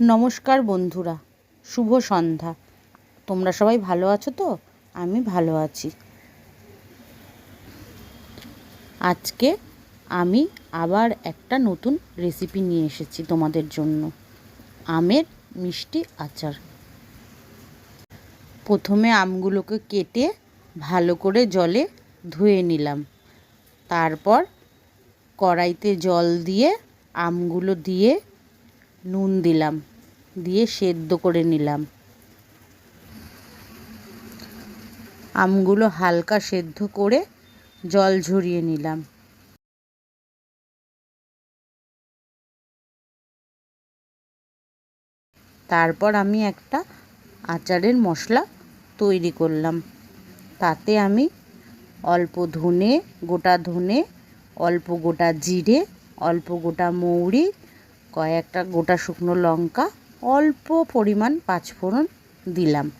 নমস্কার বন্ধুরা, শুভ সন্ধ্যা। তোমরা সবাই ভালো আছো তো? আমি ভালো আছি। আজকে আমি আবার একটা নতুন রেসিপি নিয়ে এসেছি তোমাদের জন্য। আমের মিষ্টি আচার। প্রথমে আমগুলোকে কেটে ভালো করে জলে ধুয়ে নিলাম। তারপর কড়াইতে জল দিয়ে আমগুলো দিয়ে নুন দিলাম, দিয়ে সেদ্ধ করে নিলাম। আমগুলো হালকা সেদ্ধ করে জল ঝরিয়ে নিলাম। তারপর আমি একটা আচারের মশলা তৈরি করলাম। তাতে আমি অল্প ধনে, গোটা ধনে, অল্প গোটা জিরে, অল্প গোটা মৌরি কয়েকটা গোটা শুকনো লঙ্কা অল্প পরিমাণ পাঁচফোড়ন দিলাম।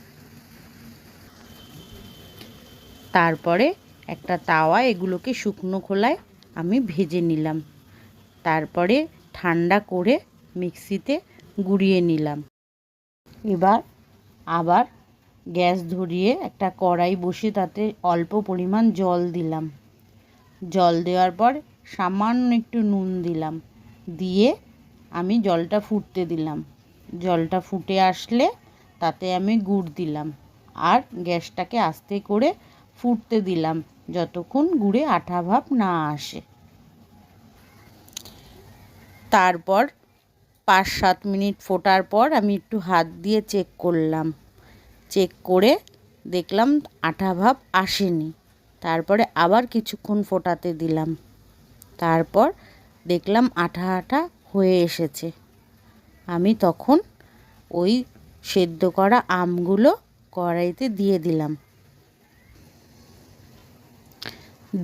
তারপরে একটা তাওয়া এগুলোকে শুকনো খোলায় আমি ভেজে নিলাম। তারপরে ঠান্ডা করে মিক্সিতে গুঁড়িয়ে নিলাম। এবার আবার গ্যাস ধরিয়ে একটা কড়াই বসে তাতে অল্প পরিমাণ জল দিলাম। জল দেওয়ার পর সামান্য একটু নুন দিলাম। দিয়ে আমি জলটা ফুটতে দিলাম। জলটা ফুটে আসলে তাতে আমি গুড় দিলাম আর গ্যাসটাকে আস্তে করে ফুটতে দিলাম যতক্ষণ গুড়ে আঠা ভাব না আসে। তারপর পাঁচ সাত মিনিট ফোটার পর আমি একটু হাত দিয়ে চেক করলাম। চেক করে দেখলাম আঠা ভাব আসেনি। তারপরে আবার কিছুক্ষণ ফোটাতে দিলাম। তারপর দেখলাম আঠা আঠা হয়ে এসেছে। আমি তখন ওই সেদ্ধ করা আমগুলো কড়াইতে দিয়ে দিলাম।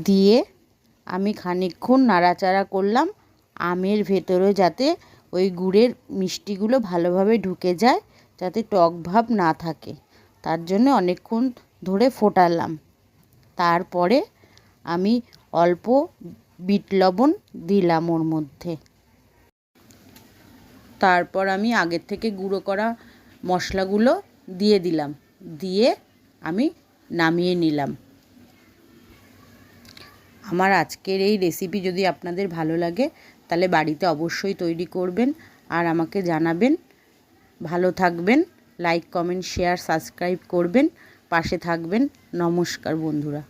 দিয়ে আমি খানিকক্ষণ নাড়াচাড়া করলাম আমের ভেতরে যাতে ওই গুড়ের মিষ্টিগুলো ভালোভাবে ঢুকে যায়, যাতে টক ভাব না থাকে। তার জন্য অনেকক্ষণ ধরে ফোটালাম। তারপরে আমি অল্প বিট লবণ দিলাম ওর মধ্যে। তারপর আমি আগের থেকে গুঁড়ো করা মশলাগুলো দিয়ে দিলাম। দিয়ে আমি নামিয়ে নিলাম। আমার আজকের এই রেসিপি যদি আপনাদের ভালো লাগে, তাহলে বাড়িতে অবশ্যই তৈরি করবেন আর আমাকে জানাবেন। ভালো থাকবেন লাইক কমেন্ট শেয়ার সাবস্ক্রাইব করবেন। পাশে থাকবেন। নমস্কার বন্ধুরা।